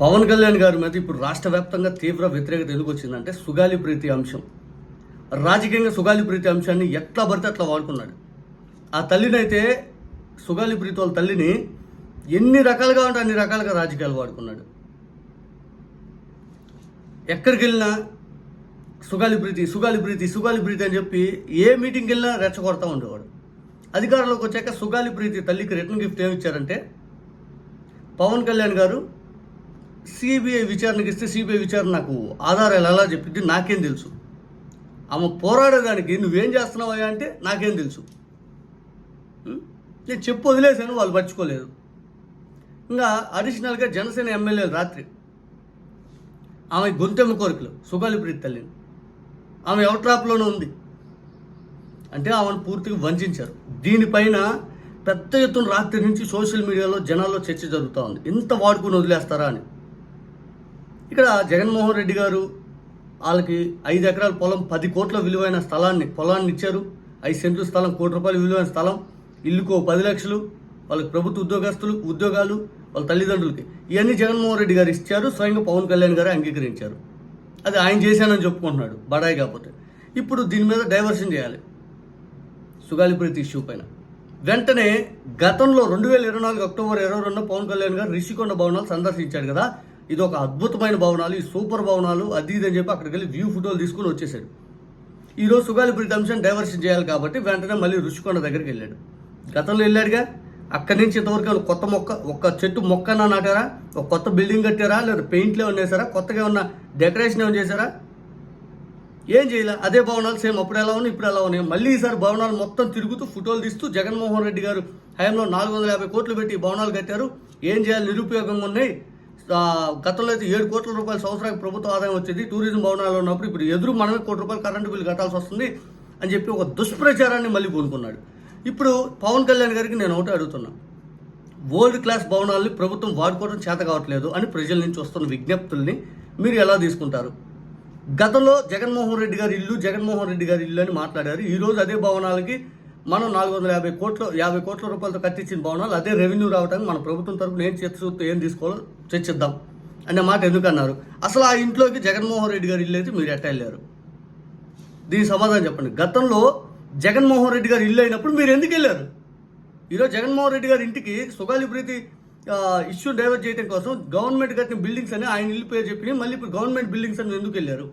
పవన్ కళ్యాణ్ గారి మీద ఇప్పుడు రాష్ట్ర వ్యాప్తంగా తీవ్ర వ్యతిరేకత ఎందుకు వచ్చిందంటే సుగాలి ప్రీతి అంశం. రాజకీయంగా సుగాలి ప్రీతి అంశాన్ని ఎట్లా పడితే అట్లా వాడుకున్నాడు. ఆ తల్లినైతే సుగాలి ప్రీతి వాళ్ళ తల్లిని ఎన్ని రకాలుగా ఉంటే అన్ని రకాలుగా రాజకీయాలు వాడుకున్నాడు. ఎక్కడికి వెళ్ళినా సుగాలి ప్రీతి సుగాలి ప్రీతి సుగాలి ప్రీతి అని చెప్పి ఏ మీటింగ్కి వెళ్ళినా రెచ్చగొడతా ఉండేవాడు. అధికారంలోకి వచ్చాక సుగాలి ప్రీతి తల్లికి రిటర్న్ గిఫ్ట్ ఏమి ఇచ్చారంటే పవన్ కళ్యాణ్ గారు సిబిఐ విచారణకి ఇస్తే సిబిఐ విచారణ నాకు ఆధారాలు ఎలా చెప్పింది నాకేం తెలుసు. ఆమె పోరాడేదానికి నువ్వేం చేస్తున్నావా అంటే నాకేం తెలుసు. నేను చెప్పు వదిలేశాను వాళ్ళు పట్టుకోలేదు ఇంకా అడిషనల్గా జనసేన ఎమ్మెల్యేలు రాత్రి. ఆమె గొంతెమ్మ కోరికలు సుగాలి ప్రీతి తల్లిని. ఆమె ఎవట్రాప్లోనే ఉంది. అంటే ఆమెను పూర్తిగా వంచారు. దీనిపైన పెద్ద ఎత్తున రాత్రి నుంచి సోషల్ మీడియాలో జనాల్లో చర్చ జరుగుతూ ఉంది. ఇంత వాడుకుని వదిలేస్తారా అని. ఇక్కడ జగన్మోహన్ రెడ్డి గారు వాళ్ళకి ఐదు ఎకరాల పొలం పది కోట్ల విలువైన స్థలాన్ని పొలాన్ని ఇచ్చారు. ఐదు సెంట్ల స్థలం కోటి రూపాయలు విలువైన స్థలం. ఇల్లుకో పది లక్షలు. వాళ్ళకి ప్రభుత్వ ఉద్యోగస్తులు ఉద్యోగాలు వాళ్ళ తల్లిదండ్రులకి. ఇవన్నీ జగన్మోహన్ రెడ్డి గారు ఇచ్చారు. స్వయంగా పవన్ కళ్యాణ్ గారు అంగీకరించారు. అది ఆయన చేశానని చెప్పుకుంటున్నాడు బడాయి కాకపోతే. ఇప్పుడు దీని మీద డైవర్షన్ చేయాలి. సుగాలిప్రీతి ఇష్యూ పైన వెంటనే గతంలో రెండు వేల ఇరవై నాలుగు అక్టోబర్ ఇరవై రెండు పవన్ కళ్యాణ్ గారు రిషికొండ భవనాలు సందర్శించాడు కదా. ఇది ఒక అద్భుతమైన భవనాలు ఈ సూపర్ భవనాలు అది ఇది అని చెప్పి అక్కడికి వెళ్ళి వ్యూ ఫోటోలు తీసుకుని వచ్చేసాడు ఈరోజు సుగాలి అంశం డైవర్షన్ చేయాలి కాబట్టి వెంటనే మళ్ళీ రుషికొండ దగ్గరికి వెళ్ళాడు. గతంలో వెళ్ళాడుగా. అక్కడి నుంచి ఇంతవరకు కొత్త మొక్క ఒక్క చెట్టు మొక్కన నాటారా? ఒక కొత్త బిల్డింగ్ కట్టారా? లేదా పెయింట్లు ఏమైనా వేసారా కొత్తగా ఏమన్నా డెకరేషన్ ఏమైనా చేశారా? ఏం చేయలే. అదే భవనాలు సేమ్ అప్పుడు ఎలా ఉన్నాయి ఇప్పుడు ఎలా ఉన్నాయి? మళ్ళీ ఈసారి భవనాలు మొత్తం తిరుగుతూ ఫోటోలు తీస్తూ జగన్మోహన్ రెడ్డి గారు హయాంలో నాలుగు వందల యాభై కోట్లు పెట్టి భవనాలు కట్టారు. ఏం చేయాలి? నిరుపయోగంగా ఉన్నాయి. గతంలో అయితే ఏడు కోట్ల రూపాయల సంవత్సరానికి ప్రభుత్వ ఆదాయం వచ్చేది. టూరిజం భవనాలు ఉన్నప్పుడు ఇప్పుడు ఎదురు మనమే కోటి రూపాయలు కరెంటు బిల్లు కట్టాల్సి వస్తుంది అని చెప్పి ఒక దుష్ప్రచారాన్ని మళ్ళీ పూనుకున్నాడు ఇప్పుడు పవన్ కళ్యాణ్ గారికి నేను ఒకటి అడుగుతున్నా. వరల్డ్ క్లాస్ భవనాల్ని ప్రభుత్వం వాడుకోవడం చేత కావట్లేదు అని ప్రజల నుంచి వస్తున్న విజ్ఞప్తుల్ని మీరు ఎలా తీసుకుంటారు? గతంలో జగన్మోహన్ రెడ్డి గారి ఇల్లు జగన్మోహన్ రెడ్డి గారి ఇల్లు అని మాట్లాడారు. ఈరోజు అదే భవనాలకి మనం నాలుగు వందల యాభై కోట్ల యాభై కోట్ల రూపాయలతో కట్టించిన భవనాలు అదే రెవెన్యూ రావడానికి మన ప్రభుత్వం తరపున ఏం చేస్తూ ఏం తీసుకోవాలో చర్చిద్దాం అనే మాట ఎందుకన్నారు అసలు ఆ ఇంట్లోకి జగన్మోహన్ రెడ్డి గారు ఇల్లు అయితే మీరు ఎట్టా వెళ్ళారు? దీని సమాధానం చెప్పండి. గతంలో జగన్మోహన్ రెడ్డి గారు ఇల్లు అయినప్పుడు మీరు ఎందుకు వెళ్ళారు? ఈరోజు జగన్మోహన్ రెడ్డి గారి ఇంటికి సుగాలి ప్రీతి ఇష్యూ డైవర్ట్ చేయడం కోసం గవర్నమెంట్ కట్టిన బిల్డింగ్స్ అని ఆయన ఇల్లు పేరు చెప్పి మళ్ళీ ఇప్పుడు గవర్నమెంట్ బిల్డింగ్స్ అని ఎందుకు వెళ్ళారు?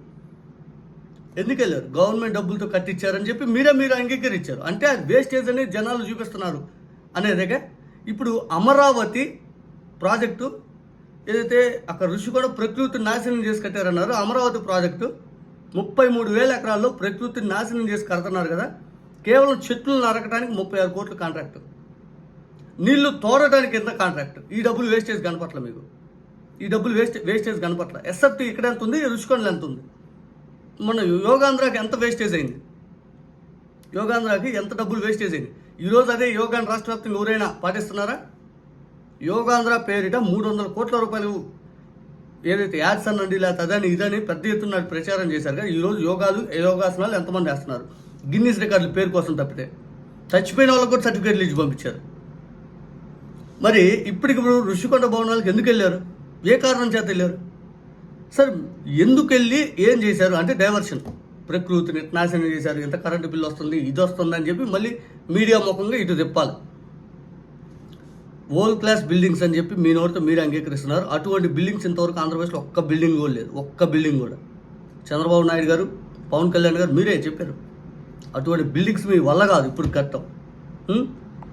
ఎందుకు వెళ్ళారు గవర్నమెంట్ డబ్బులతో కట్టించారని చెప్పి మీరే మీరు అంగీకరించారు. అంటే అది వేస్టేజ్ అనేది జనాలు చూపిస్తున్నారు అనేదిగా. ఇప్పుడు అమరావతి ప్రాజెక్టు ఏదైతే అక్కడ ఋషి కూడా ప్రకృతిని నాశనం చేసి కట్టారన్నారు అమరావతి ప్రాజెక్టు ముప్పై మూడు వేల ఎకరాల్లో ప్రకృతిని నాశనం చేసి కడుతున్నారు కదా. కేవలం చెట్లు నరకడానికి ముప్పై ఆరు కోట్ల కాంట్రాక్ట్. నీళ్ళు తోడటానికి ఎంత కాంట్రాక్ట్? ఈ డబ్బులు వేస్టేజ్ కనపట్ల మీకు. ఈ డబ్బులు వేస్ట్ వేస్టేజ్ కనపట్ల. ఎస్ఎఫ్టీ ఇక్కడ ఎంత ఉంది? రుషికొండలు ఎంత ఉంది? మన యోగాంధ్రాకి ఎంత వేస్టేజ్ అయింది? యోగాంధ్రాకి ఎంత డబ్బులు వేస్టేజ్ అయింది? ఈరోజు అదే యోగాన్ రాష్ట్ర వ్యాప్తంగా ఎవరైనా పాటిస్తున్నారా? యోగాంధ్ర పేరిట మూడు వందల కోట్ల రూపాయలు ఏదైతే యాడ్స్ అనండి లేకపోతే అదని ఇదని పెద్ద ఎత్తున ప్రచారం చేశారు. కదా ఈరోజు యోగాలు యోగాసనాలు ఎంతమంది వేస్తున్నారు? గిన్నీస్ రికార్డుల పేరు కోసం తప్పితే. చచ్చిపోయిన వాళ్ళకు కూడా సర్టిఫికేట్లు ఇచ్చి పంపించారు. మరి ఇప్పటికిప్పుడు ఋషికొండ భవనాలకు ఎందుకు వెళ్ళారు? ఏ కారణం చేత వెళ్ళారు? సార్ ఎందుకు వెళ్ళి ఏం చేశారు? అంటే డైవర్షన్ ప్రకృతిని నాశనం చేశారు. ఎంత కరెంటు బిల్లు వస్తుంది ఇది వస్తుంది అని చెప్పి మళ్ళీ మీడియా ముఖంగా ఇటు తిప్పాలి. వరల్డ్ క్లాస్ బిల్డింగ్స్ అని చెప్పి మీ నోటితో మీరు అంగీకరిస్తున్నారు. అటువంటి బిల్డింగ్స్ ఇంతవరకు ఆంధ్రప్రదేశ్లో ఒక్క బిల్డింగ్ కూడా లేదు. ఒక్క బిల్డింగ్ కూడా. చంద్రబాబు నాయుడు గారు పవన్ కళ్యాణ్ గారు మీరే చెప్పారు. అటువంటి బిల్డింగ్స్ మీ వల్ల కాదు ఇప్పుడు కట్టం.